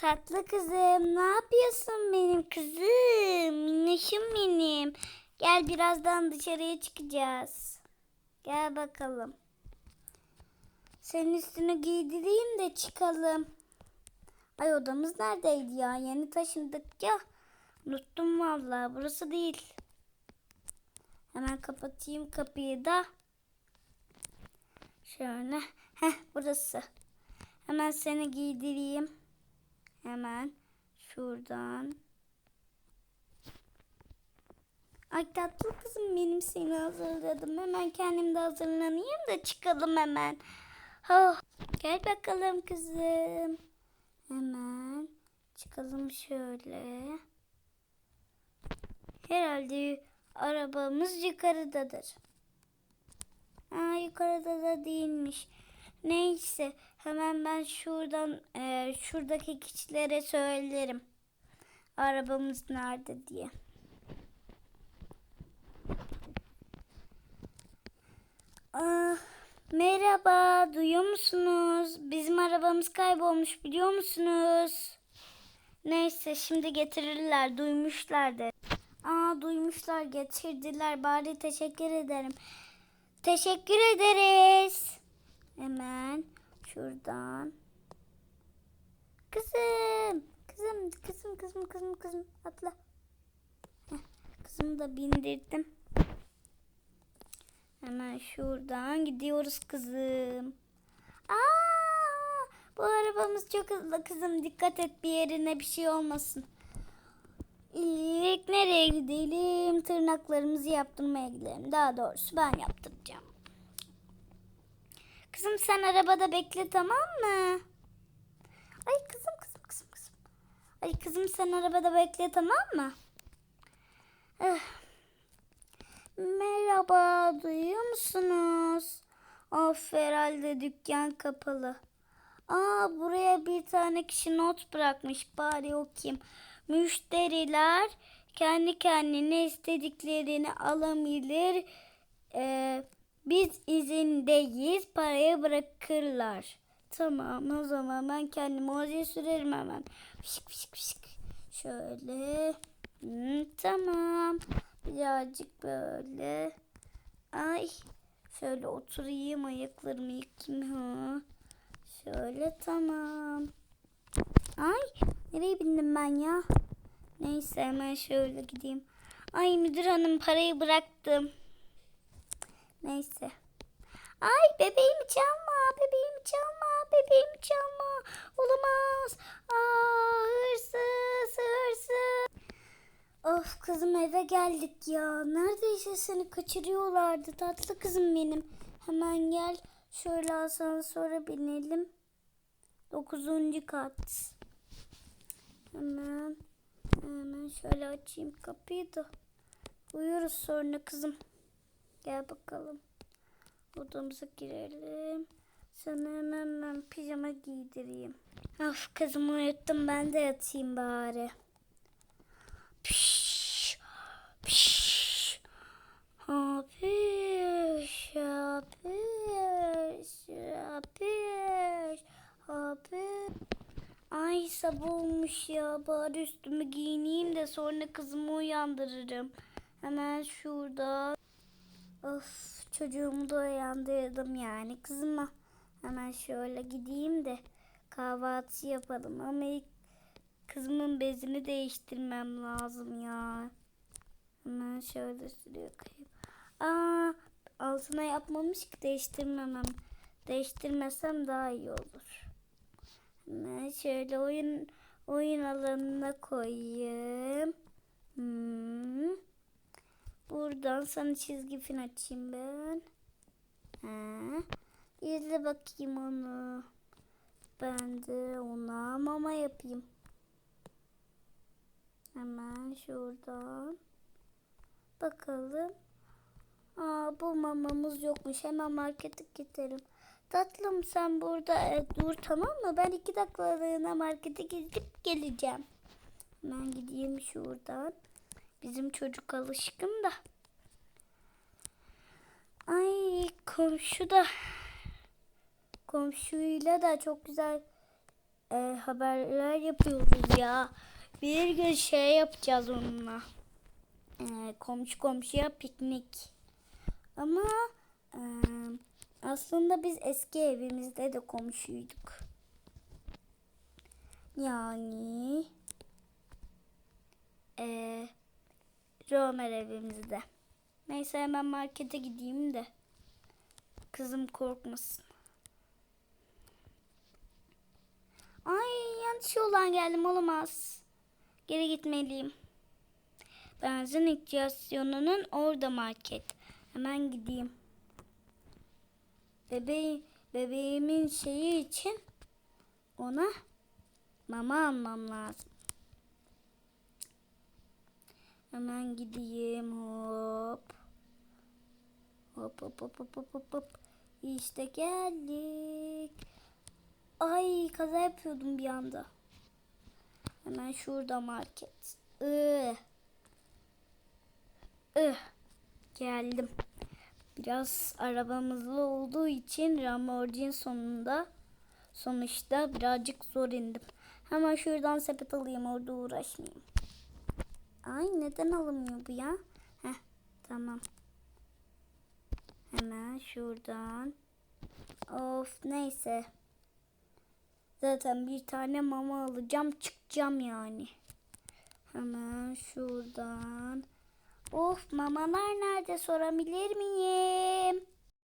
Tatlı kızım ne yapıyorsun benim kızım? Minnoşum benim. Gel birazdan dışarıya çıkacağız. Gel bakalım. Senin üstünü giydireyim de çıkalım. Ay odamız neredeydi ya? Yeni taşındık ya. Unuttum vallahi. Burası değil. Hemen kapatayım kapıyı da. Şöyle. Heh burası. Hemen seni giydireyim. Hemen şuradan. Ay tatlı kızım benim seni hazırladım. Hemen kendim de hazırlanayım da çıkalım hemen. Oh, gel bakalım kızım. Hemen çıkalım şöyle. Herhalde arabamız yukarıdadır. Aa, yukarıda da değilmiş. Neyse hemen ben şuradan e, şuradaki kişilere söylerim. Arabamız nerede diye. Aa, merhaba duyuyor musunuz? Bizim arabamız kaybolmuş biliyor musunuz? Neyse şimdi getirirler duymuşlardı. Aa duymuşlar getirdiler bari teşekkür ederim. Teşekkür ederiz. Hemen şuradan. Kızım. Kızım, kızım, kızım, kızım, kızım. Atla. Heh, kızımı da bindirdim. Hemen şuradan gidiyoruz kızım. Aa, bu arabamız çok hızlı kızım. Dikkat et bir yerine bir şey olmasın. İlk nereye gidelim? Tırnaklarımızı yaptırmaya gidelim. Daha doğrusu ben yaptıracağım. Kızım sen arabada bekle tamam mı? Ay kızım kızım kızım kızım. Ay kızım sen arabada bekle tamam mı? Eh. Merhaba duyuyor musunuz? Of herhalde dükkan kapalı. Aa buraya bir tane kişi not bırakmış bari okuyayım. Müşteriler kendi kendine istediklerini alabilir. Ee, biz izindeyiz parayı bırakırlar. Tamam o zaman ben kendimi oraya sürerim hemen. Fışık fışık fışık. Şöyle. Hı, tamam. Birazcık böyle. Ay. Şöyle oturayım ayaklarımı yıkayayım. Ha. Şöyle tamam. Ay nereye bindim ben ya? Neyse hemen şöyle gideyim. Ay müdür hanım parayı bıraktım. Neyse. Ay bebeğimi çalma, bebeğimi çalma, bebeğimi çalma. Olamaz. Aa, hırsız, hırsız. Of kızım eve geldik ya. Neredeyse seni kaçırıyorlardı tatlı kızım benim. Hemen gel şöyle asansöre binelim. Dokuzuncu kat. Hemen hemen şöyle açayım kapıyı da uyuruz sonra kızım. Gel bakalım. Odamıza girelim. Sana hemen ben pijama giydireyim. Of kızım uyuttum ben de yatayım bari. Piş, piş. Hapiş, hapiş, hapiş, hapiş. Ay sabah olmuş ya. Bari üstümü giyineyim de sonra kızımı uyandırırım. Hemen şurada. Of çocuğumu da uyandırdım yani kızıma. Hemen şöyle gideyim de kahvaltı yapalım. Ama ilk kızımın bezini değiştirmem lazım ya. Hemen şöyle sürüyor koyayım. Aa, altına yapmamış ki değiştirmemem. Değiştirmesem daha iyi olur. Hemen şöyle oyun oyun alanına koyayım. Hmm. Buradan sana çizgi film açayım ben. Ha. İzle bakayım onu. Ben de ona mama yapayım. Hemen şuradan. Bakalım. Aa, bu mamamız yokmuş. Hemen markete gidelim. Tatlım sen burada e, dur tamam mı? Ben iki dakikalığına markete gidip geleceğim. Hemen gideyim şuradan. Bizim çocuk alışkın da. Ay komşu da komşuyla da çok güzel e, haberler yapıyoruz ya. Bir gün şey yapacağız onunla. E, komşu komşuya piknik. Ama e, aslında biz eski evimizde de komşuyduk. Yani e, Romer evimizde. Neyse hemen markete gideyim de. Kızım korkmasın. Ay yanlış yoldan geldim olamaz. Geri gitmeliyim. Benzin istasyonunun orada market. Hemen gideyim. Bebeği, bebeğimin şeyi için ona mama almam lazım. Hemen gideyim hop. Hop hop hop hop hop hop. İşte geldik. Ay kaza yapıyordum bir anda. Hemen şurada market. Ih. Ih. Geldim. Biraz arabam hızlı olduğu için Lamborghini sonunda sonuçta birazcık zor indim. Hemen şuradan sepet alayım orada uğraşmayayım. Ay neden alınmıyor bu ya? Heh tamam. Hemen şuradan. Of neyse. Zaten bir tane mama alacağım çıkacağım yani. Hemen şuradan. Of mamalar nerede sorabilir miyim?